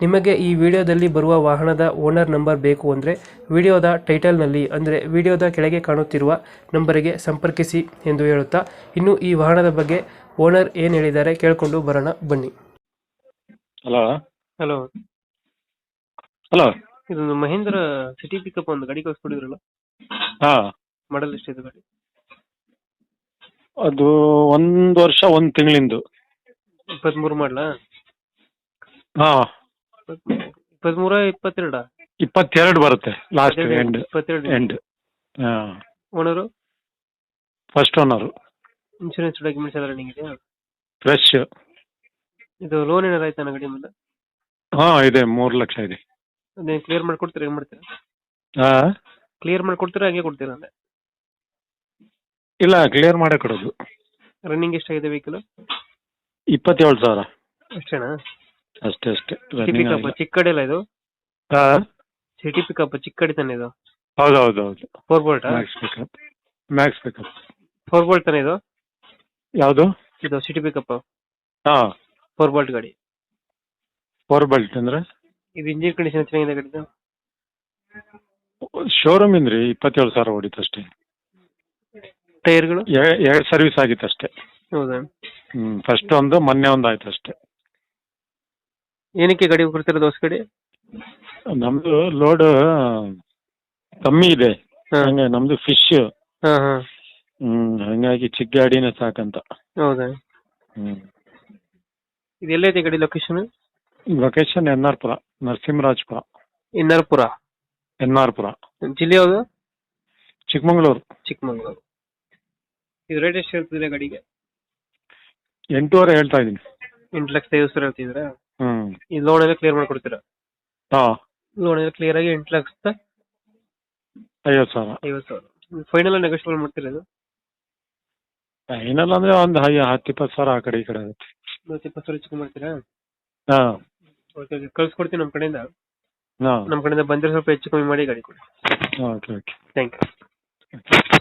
ನಿಮಗೆ ಈ ವಿಡಿಯೋದಲ್ಲಿ ಬರುವ ವಾಹನದ ಓನರ್ ನಂಬರ್ ಬೇಕು ಅಂದರೆ ವಿಡಿಯೋದ ಟೈಟಲ್ನಲ್ಲಿ ಅಂದರೆ ವಿಡಿಯೋದ ಕೆಳಗೆ ಕಾಣುತ್ತಿರುವ ನಂಬರಿಗೆ ಸಂಪರ್ಕಿಸಿ ಎಂದು ಹೇಳುತ್ತಾ ಇನ್ನು ಈ ವಾಹನದ ಬಗ್ಗೆ ಓನರ್ ಏನು ಹೇಳಿದ್ದಾರೆ ಕೇಳಿಕೊಂಡು ಬರೋಣ ಬನ್ನಿ. ಹಲೋ. ಹಲೋ. ಹಲೋ. ಇದೊಂದು ಮಹೇಂದ್ರ ಸಿಟಿ ಪಿಕಪ್ ಒಂದು ಗಾಡಿ ಕಳಿಸ್ಕೊಡಿದ್ರಲ್ಲ? ಹಾ. ಮಾಡಲ್ ಎಷ್ಟಿದೆ ಗಾಡಿ? ಅದು ಒಂದು ವರ್ಷ ಒಂದು ತಿಂಗಳಿಂದು. ಇಪ್ಪತ್ಮೂರು ಮಾಡಲಾ? ಹಾ. ಇಪ್ಪತ್ಮೂರ ಇಪ್ಪತ್ತೆರಡ? ಇಪ್ಪತ್ತೆರಡು ಬರುತ್ತೆ ಲಾಸ್ಟ್ ಎಂಡ್ ಇಪ್ಪತ್ತೆರಡು. End owner? First owner insurance documents ಎಲ್ಲ ರನ್ನಿಂಗ್ ಇದೆಯಾ? ಫ್ರೆಶ್ ಇದು ಲೋನ್ ಏನಾರು ಆಯ್ತಾ ಗಾಡಿ ಮೇಲೆ? ಹಾ ಇದೆ ಮೂರು ಲಕ್ಷ ಇದೆ. ಅದೇ ಕ್ಲಿಯರ್ ಮಾಡ್ಕೊಡ್ತೀರಾ ಹೆಂಗೆ ಮಾಡ್ತೀರಾ? ಹಾ? ಕ್ಲಿಯರ್ ಮಾಡ್ಕೊಡ್ತೀರಾ ಹಂಗೆ ಕೊಡ್ತೀರಾ ಅಂದೆ? ಇಲ್ಲ ಕ್ಲಿಯರ್ ಮಾಡೇ ಕೊಡೋದು. ರನ್ನಿಂಗ್ ಎಷ್ಟಾಗಿದೆ ವೆಹಿಕಲ್ ಇಪ್ಪತ್ತೇಳು ಸಾವಿರ. ಅಷ್ಟೇನಾ ಅಷ್ಟೇ ಅಷ್ಟೇ. City pickup. ಚಿಕ್ಕ ಅಲ್ಲ. ಇದು? ಹಾ. ಸಿಟಿ ಪಿಕಪ್ ಚಿಕ್ಕ ಗಾಡಿ ತಾನೆ ಇದು? ಹೌದು ಹೌದು ಹೌದು four bolt max pickup max pickup four bolt ತಾನೆ ಇದು? ಯಾವುದು? ಇದು ಸಿಟಿ ಪಿಕಪ್ ಹಾ. ಫೋರ್ ಬೋಲ್ಟ್ ಗಾಡಿ. ಫೋರ್ ಬೆಲ್ಟ್ ಅಂದ್ರೆ? ಇದು ಇಂಜಿನ್ ಕಂಡೀಷನ್ ಚೆನ್ನಾಗಿದೆ ಗಾಡಿದು? ಶೋರೂಮ್ ಇಂದ್ರಿ ಇಪ್ಪತ್ತೇಳು ಸಾವಿರ ಹೊಡಿತು ಅಷ್ಟೇ ಟೈರ್ಗಳು ಎರಡು ಸರ್ವಿಸ್ ಆಗಿತ್ತು ಅಷ್ಟೇ ಹೌದಾ? ಫಸ್ಟ್ ಒಂದು ಮೊನ್ನೆ ಒಂದು ಆಯ್ತು ಅಷ್ಟೇ ಏನಕ್ಕೆ ಗಡಿ ಕೊಡ್ತಿರೋದು ದೋಸ್ ಗಡಿ? ನಮ್ದು ಲೋಡ್ ಕಮ್ಮಿ ಇದೆ. ಹಾ. ಹಂಗೆ ನಮ್ದು ಫಿಶ್ ಹಾ ಹಾ. ಹ್ಮ್ ಹಂಗಾಗಿ ಚಿಕ್ಕ ಗಾಡಿನೇ ಸಾಕಂತ. ಹೌದಾ? ಹ್ಮ್. ಇದು ಎಲ್ಲೈತೆ ಗಾಡಿ ಲೊಕೇಶನ್ ಲೊಕೇಶನ್ ಎನ್ ಆರ್ ಪುರ ನರಸಿಂಹರಾಜಪುರ. ಇನ್ನರ್ಪುರ ಎನ್ ಆರ್ ಪುರ ಜಿಲ್ಲೆ ಯಾವುದು? ಚಿಕ್ಕಮಂಗ್ಳೂರು. ಚಿಕ್ಕಮಂಗ್ಳೂರು. ಇದು ರೇಟ್ ಎಷ್ಟು ಹೇಳ್ತಿದ್ರೆ ಗಾಡಿಗೆ? ಎಂಟೂವರೆ ಹೇಳ್ತಾ ಇದೀನಿ ಎಂಟು ಲಕ್ಷ ಐವತ್ತು ಸಾವಿರ ಹೇಳ್ತಿದ್ದೀರಾ? ಹ್ಮ್. ಈ ಲೋನ್ ಎಲ್ಲ ಕ್ಲಿಯರ್ ಮಾಡ್ಕೊಡ್ತೀರಾ? ಹಾ. ಲೋನ್ ಎಲ್ಲ ಕ್ಲಿಯರ್ ಆಗಿ ಎಂಟು ಲಕ್ಷದ ಐವತ್ತು ಸಾವಿರ. ಐವತ್ತು ಸಾವಿರ. ಫೈನಲ್ ನೆಗೋಷಿಯೇಟ್ ಮಾಡ್ತೀರಾ ಇದು? ಫೈನಲ್ ಅಂದ್ರೆ ಒಂದು ಹೈ ಹತ್ತು ಇಪ್ಪತ್ತು ಸಾವಿರ ಆ ಕಡೆ ಈ ಕಡೆ ಆಗುತ್ತೆ. ಇವತ್ತು ಇಪ್ಪತ್ತು ಸಾವಿರ ಚಿಕ್ಕ ಮಾಡ್ತೀರಾ? ಹಾ. ಓಕೆ ಓಕೆ ಕಳ್ಸ್ಕೊಡ್ತೀನಿ ನಮ್ಮ ಕಡೆಯಿಂದ. ಹಾ. ನಮ್ಮ ಕಡೆಯಿಂದ ಬಂದರೆ ಸ್ವಲ್ಪ ಹೆಚ್ಚು ಕಮ್ಮಿ ಮಾಡಿ ಗಾಡಿ ಕೊಡಿ. Okay okay thank you